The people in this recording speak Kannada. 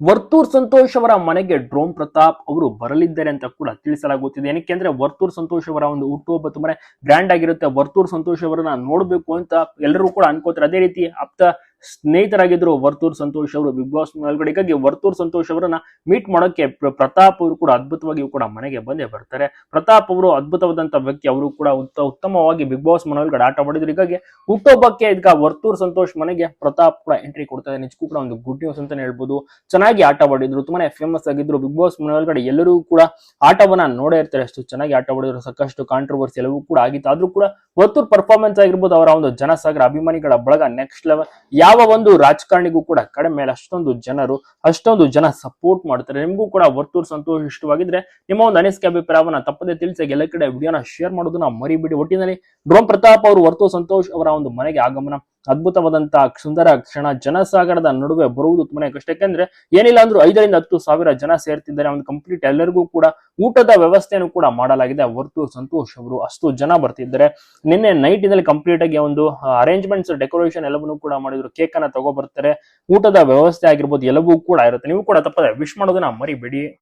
ವರ್ತೂರ್ ಸಂತೋಷ್ ಅವರ ಮನೆಗೆ ಡ್ರೋನ್ ಪ್ರತಾಪ್ ಅವರು ಬರಲಿದ್ದಾರೆ ಅಂತ ಕೂಡ ತಿಳಿಸಲಾಗುತ್ತಿದೆ. ಏನಕ್ಕೆ ಅಂದ್ರೆ ವರ್ತೂರ್ ಸಂತೋಷ್ ಅವರ ಒಂದು ಹುಟ್ಟುಹಬ್ಬ ತುಂಬಾನೇ ಗ್ರ್ಯಾಂಡ್ ಆಗಿರುತ್ತೆ. ವರ್ತೂರ್ ಸಂತೋಷ್ ಅವರನ್ನ ನೋಡಬೇಕು ಅಂತ ಎಲ್ಲರೂ ಕೂಡ ಅನ್ಕೋತಾರೆ. ಅದೇ ರೀತಿ ಆಪ್ತ ಸ್ನೇಹಿತರಾಗಿದ್ರು ವರ್ತೂರ್ ಸಂತೋಷ್ ಅವರು, ಬಿಗ್ ಬಾಸ್ ಒಳಗಡೆ ಹೀಗಾಗಿ ವರ್ತೂರ್ ಸಂತೋಷ್ ಅವರನ್ನ ಮೀಟ್ ಮಾಡೋಕ್ಕೆ ಪ್ರತಾಪ್ ಅವರು ಕೂಡ ಅದ್ಭುತವಾಗಿ ಕೂಡ ಮನೆಗೆ ಬಂದೇ ಬರ್ತಾರೆ. ಪ್ರತಾಪ್ ಅವರು ಅದ್ಭುತವಾದಂತ ವ್ಯಕ್ತಿ, ಅವರು ಕೂಡ ಉತ್ತ ಉತ್ತಮವಾಗಿ ಬಿಗ್ ಬಾಸ್ ಮನೆಯೊಳಗಡೆ ಆಟ ಮಾಡಿದ್ರು ಹೀಗಾಗಿ ಹುಟ್ಟುಹಬ್ಬಕ್ಕೆ ಈಗ ವರ್ತೂರ್ ಸಂತೋಷ್ ಮನೆಗೆ ಪ್ರತಾಪ್ ಕೂಡ ಎಂಟ್ರಿ ಕೊಡ್ತಾರೆ ನಿಜಕ್ಕೂ ಕೂಡ ಒಂದು ಗುಡ್ ನ್ಯೂಸ್ ಅಂತಾನೆ ಹೇಳ್ಬೋದು. ಚೆನ್ನಾಗಿ ಆಟವಾಡಿದ್ರು ತುಂಬಾನೇ ಫೇಮಸ್ ಆಗಿದ್ರು. ಬಿಗ್ ಬಾಸ್ ಮನೆಯೊಳಗಡೆ ಎಲ್ಲರೂ ಕೂಡ ಆಟವನ್ನ ನೋಡೇ ಇರ್ತಾರೆ. ಅಷ್ಟು ಚೆನ್ನಾಗಿ ಆಟವಾಡಿದ್ರು ಸಾಕಷ್ಟು ಕಾಂಟ್ರವರ್ಸಿ ಎಲ್ಲವೂ ಕೂಡ ಆಗಿತ್ತು. ಆದ್ರೂ ಕೂಡ ವರ್ತೂರ್ ಪರ್ಫಾರ್ಮೆನ್ಸ್ ಆಗಿರ್ಬೋದು ಅವರ ಒಂದು ಜನಸಾಗರ ಅಭಿಮಾನಿಗಳ ಬಳಗ ನೆಕ್ಸ್ಟ್ ಲೆವೆಲ್ ಯಾವ ಒಂದು ರಾಜಕಾರಣಿಗೂ ಕೂಡ ಕಡಿಮೆ ಅಷ್ಟೊಂದು ಜನರು, ಅಷ್ಟೊಂದು ಜನ ಸಪೋರ್ಟ್ ಮಾಡ್ತಾರೆ. ನಿಮಗೂ ಕೂಡ ವರ್ತೂರ್ ಸಂತೋಷ ಇಷ್ಟವಾಗಿದ್ರೆ ನಿಮ್ಮ ಒಂದು ಅನಿಸಿಕೆ, ಅಭಿಪ್ರಾಯವನ್ನ ತಪ್ಪದೆ ತಿಳಿಸಿ ಎಲ್ಲ ಕಡೆ ವಿಡಿಯೋನ ಶೇರ್ ಮಾಡೋದನ್ನ ಮರಿಬಿಡಿ. ಒಟ್ಟಿನಲ್ಲಿ ಡ್ರೋನ್ ಪ್ರತಾಪ್ ಅವರು, ವರ್ತೂರ್ ಸಂತೋಷ್ ಅವರ ಒಂದು ಮನೆಗೆ ಆಗಮನ. ಅದ್ಭುತವಾದಂತ ಸುಂದರ ಕ್ಷಣ ಜನಸಾಗರದ ನಡುವೆ ಬರುವುದು ತುಂಬಾನೇ ಕಷ್ಟ. ಯಾಕೆಂದ್ರೆ ಏನಿಲ್ಲ ಅಂದ್ರೂ ಐದರಿಂದ ಹತ್ತು ಸಾವಿರ ಜನ ಸೇರ್ತಿದ್ದಾರೆ. ಒಂದು ಕಂಪ್ಲೀಟ್ ಎಲ್ಲರಿಗೂ ಕೂಡ ಊಟದ ವ್ಯವಸ್ಥೆಯನ್ನು ಕೂಡ ಮಾಡಲಾಗಿದೆ. ಹೊರತು ಸಂತೋಷ್ ಅವರು ಅಷ್ಟು ಜನ ಬರ್ತಿದ್ದಾರೆ. ನಿನ್ನೆ ನೈಟ್ ಇಂದಲ್ಲಿ ಕಂಪ್ಲೀಟ್ ಆಗಿ ಒಂದು ಅರೇಂಜ್ಮೆಂಟ್ಸ್ ಡೆಕೋರೇಷನ್ ಎಲ್ಲವನ್ನೂ ಕೂಡ ಮಾಡಿದ್ರು. ಕೇಕ್ ಅನ್ನ ತಗೋ ಬರ್ತಾರೆ. ಊಟದ ವ್ಯವಸ್ಥೆ ಆಗಿರ್ಬೋದು ಎಲ್ಲವೂ ಕೂಡ ಇರುತ್ತೆ. ನೀವು ಕೂಡ ತಪ್ಪದೆ ವಿಶ್ ಮಾಡೋದನ್ನ ಮರಿಬೇಡಿ.